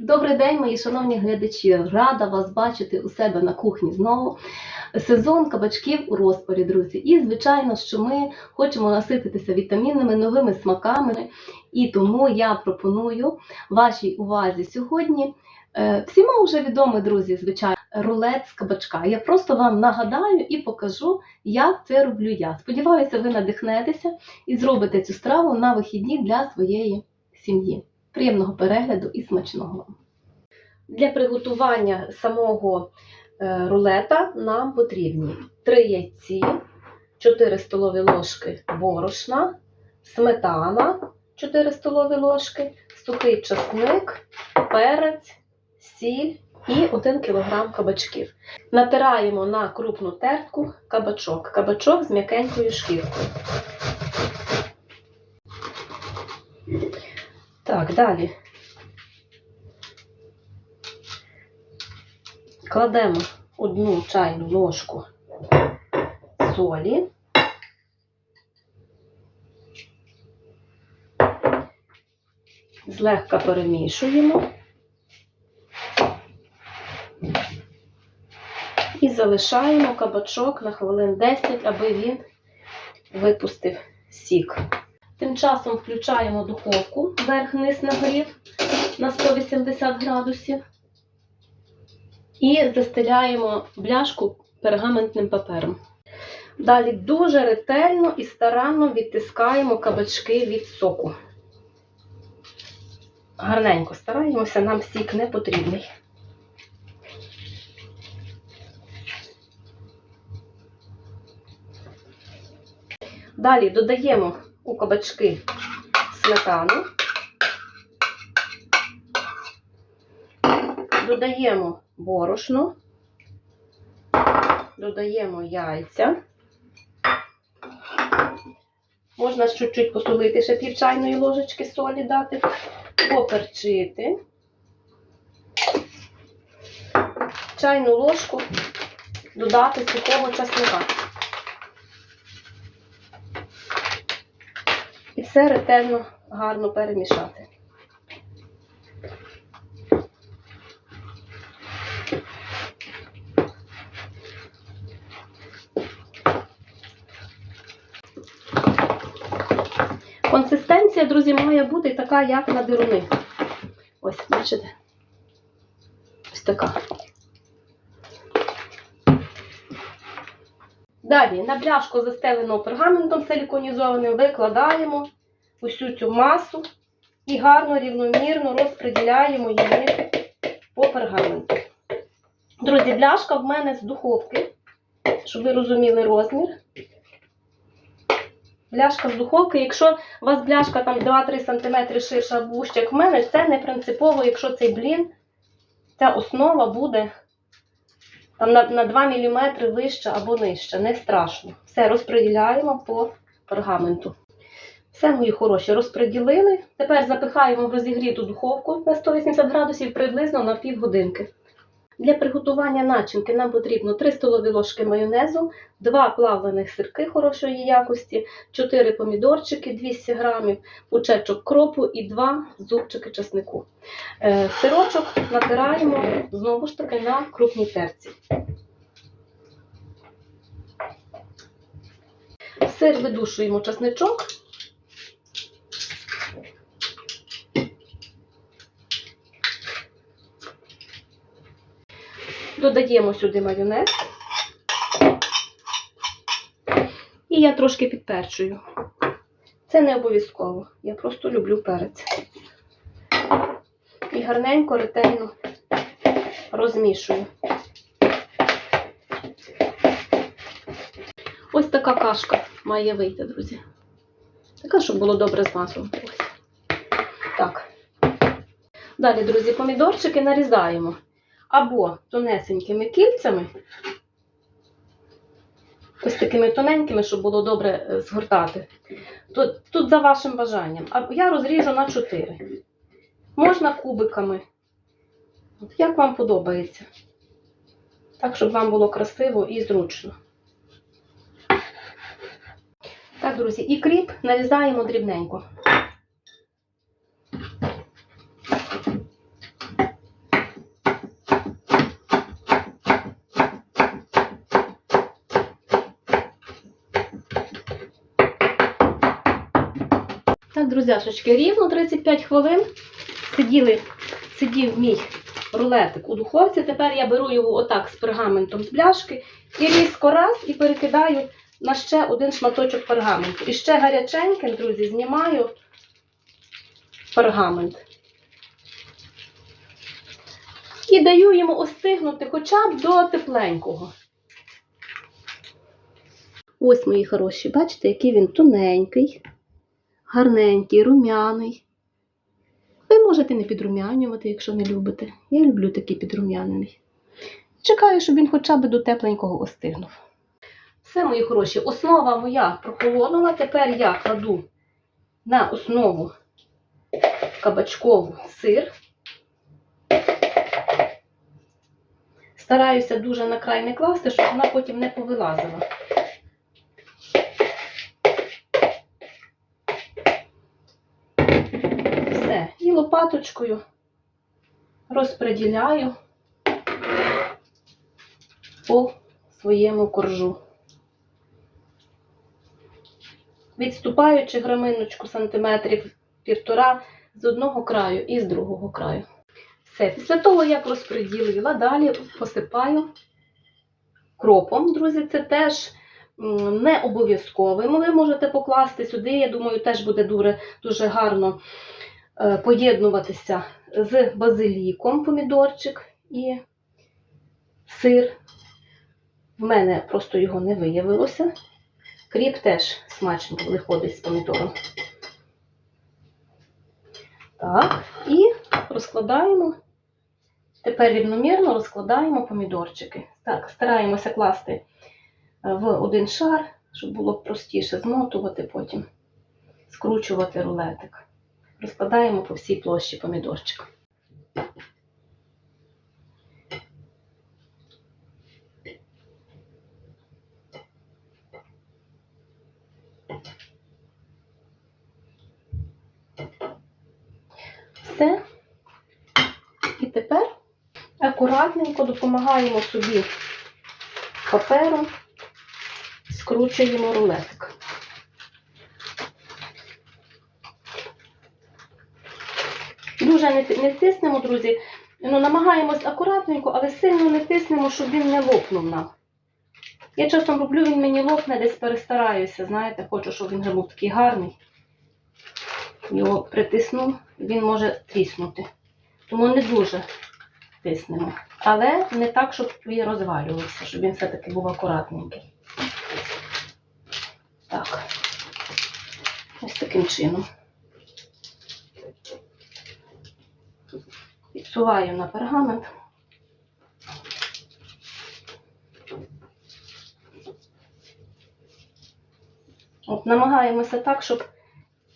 Добрий день, мої шановні глядачі! Рада вас бачити у себе на кухні знову. Сезон кабачків у розпорі, друзі. І, звичайно, що ми хочемо насититися вітамінними новими смаками. І тому я пропоную вашій увазі сьогодні е, всіма вже відомий, друзі, звичайно, рулет з кабачка. Я просто вам нагадаю і покажу, як це роблю я. Сподіваюся, ви надихнетеся і зробите цю страву на вихідні для своєї сім'ї. Приємного перегляду і смачного. Для приготування самого е, рулета нам потрібні 3 яйці, 4 столові ложки борошна, сметана 4 столові ложки, сухий часник, перець, сіль і 1 кг кабачків. Натираємо на крупну тертку кабачок. Кабачок з м'якенькою шкіркою. Так, далі. Кладемо одну чайну ложку солі. Злегка перемішуємо і залишаємо кабачок на хвилин 10, аби він випустив сік. Тим часом включаємо духовку верх-низ нагрів на 180 градусів і застеляємо бляшку пергаментним папером. Далі дуже ретельно і старанно відтискаємо кабачки від соку. Гарненько стараємося, нам сік не потрібний. Далі додаємо у кабачки сметану, додаємо борошно, додаємо яйця. Можна чуть-чуть посолити, ще пів чайної ложечки солі дати, поперчити, чайну ложку додати сухого часника. І все ретельно гарно перемішати. Консистенція, друзі, має бути така, як на дируни. Ось, бачите? Ось така. Далі на пляшку застелену пергаментом силіконізованим викладаємо усю цю масу і гарно рівномірно розподіляємо її по пергаменту. Друзі, бляшка в мене з духовки, щоб ви розуміли розмір. Бляшка з духовки, якщо у вас бляшка там 2-3 см ширша або як в мене, це не принципово, якщо цей блін, ця основа буде там на, на 2 мм вище або нижче, не страшно. Все розподіляємо по пергаменту. Все, мої хороші, розподілили. Тепер запихаємо в розігріту духовку на 180 градусів приблизно на півгодинки. Для приготування начинки нам потрібно 3 столові ложки майонезу, 2 плавлених сирки хорошої якості, 4 помідорчики, 200 грамів, пучечок кропу і 2 зубчики чеснику. Е, Сирочок натираємо знову ж таки на крупній терці. Сир видушуємо чесничок. Додаємо сюди майонез. І я трошки підперчую. Це не обов'язково. Я просто люблю перець. І гарненько, ретельно розмішую. Ось така кашка має вийти, друзі. Така, щоб було добре з маслом. Ось. Так. Далі, друзі, помідорчики нарізаємо або тонесенькими кільцями, ось такими тоненькими, щоб було добре е, згортати. Тут, тут за вашим бажанням. А я розріжу на 4. Можна кубиками. От як вам подобається. Так, щоб вам було красиво і зручно. Так, друзі, і кріп нарізаємо дрібненько. Друзяшечки, рівно 35 хвилин сиділи, сидів мій рулетик у духовці. Тепер я беру його отак з пергаментом з бляшки і різко раз і перекидаю на ще один шматочок пергаменту. І ще гаряченьким, друзі, знімаю пергамент. І даю йому остигнути хоча б до тепленького. Ось мої хороші, бачите, який він тоненький, гарненький, рум'яний. Ви можете не підрум'янювати, якщо не любите. Я люблю такий підрум'янений. Чекаю, щоб він хоча б до тепленького остигнув. Все, мої хороші, основа моя прохолонула. Тепер я кладу на основу кабачкову сир. Стараюся дуже на край не класти, щоб вона потім не повилазила. Лопаточкою розподіляю по своєму коржу. Відступаючи граминочку сантиметрів півтора з одного краю і з другого краю. Все. Після того, як розподілила, далі посипаю кропом. Друзі, це теж не обов'язковим. Ви можете покласти сюди, я думаю, теж буде дуже, дуже гарно поєднуватися з базиліком, помідорчик і сир. В мене просто його не виявилося. Кріп теж смачно виходить з помідором. Так, і розкладаємо. Тепер рівномірно розкладаємо помідорчики. Так, стараємося класти е, в один шар, щоб було простіше змотувати потім, скручувати рулетик. Розкладаємо по всій площі помідорчик. Все. І тепер акуратненько допомагаємо собі папером, скручуємо рулетик. Дуже не, не тиснемо, друзі. Ну, намагаємось акуратненько, але сильно не тиснемо, щоб він не лопнув нам. Я часом роблю, він мені лопне, десь перестараюся, знаєте, хочу, щоб він вже був такий гарний. Його притисну, він може тріснути. Тому не дуже тиснемо. Але не так, щоб він розвалювався, щоб він все-таки був акуратненький. Так. Ось таким чином. Підсуваю на пергамент. От намагаємося так, щоб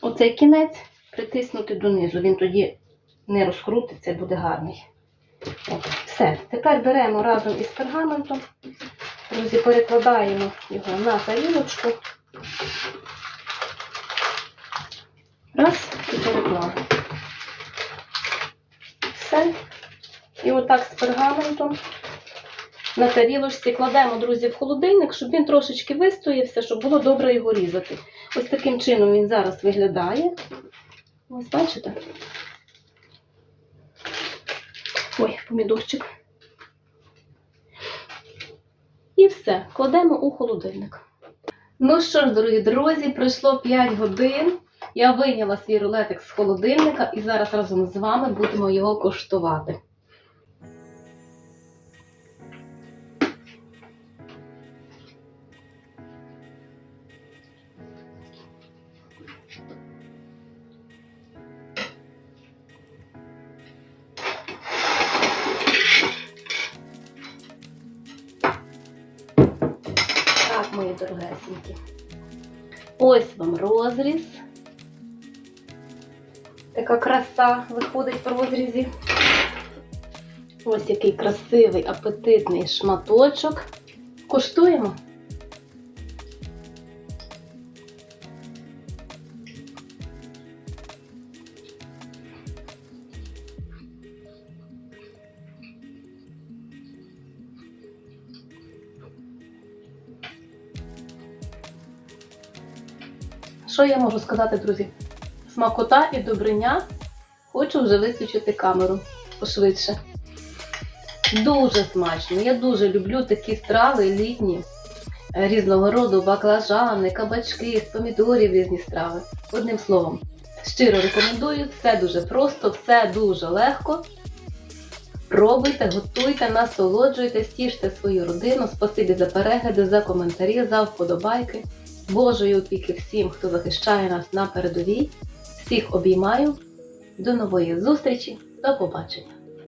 оцей кінець притиснути донизу. Він тоді не розкрутиться, буде гарний. От, все. Тепер беремо разом із пергаментом, друзі, перекладаємо його на тарілочку. Раз і переклали. Все. І отак з пергаментом на тарілочці кладемо, друзі, в холодильник, щоб він трошечки вистоявся, щоб було добре його різати. Ось таким чином він зараз виглядає. Ось бачите? Ой, помідорчик. І все, кладемо у холодильник. Ну що ж, дорогі друзі, пройшло 5 годин. Я вийняла свій рулетик з холодильника і зараз разом з вами будемо його коштувати. Так, мої дорогесенькі. Ось вам розріз. Така краса виходить в розрізі. Ось який красивий, апетитний шматочок. Коштуємо. Що я можу сказати, друзі? Смакота і добриня. Хочу вже виключити камеру пошвидше. Дуже смачно. Я дуже люблю такі страви літні, різного роду баклажани, кабачки, з помідорів різні страви. Одним словом, щиро рекомендую, все дуже просто, все дуже легко. Пробуйте, готуйте, насолоджуйтесь, тіште свою родину. Спасибі за перегляди, за коментарі, за вподобайки. Божої опіки всім, хто захищає нас на передовій. Всіх обіймаю. До нової зустрічі. До побачення.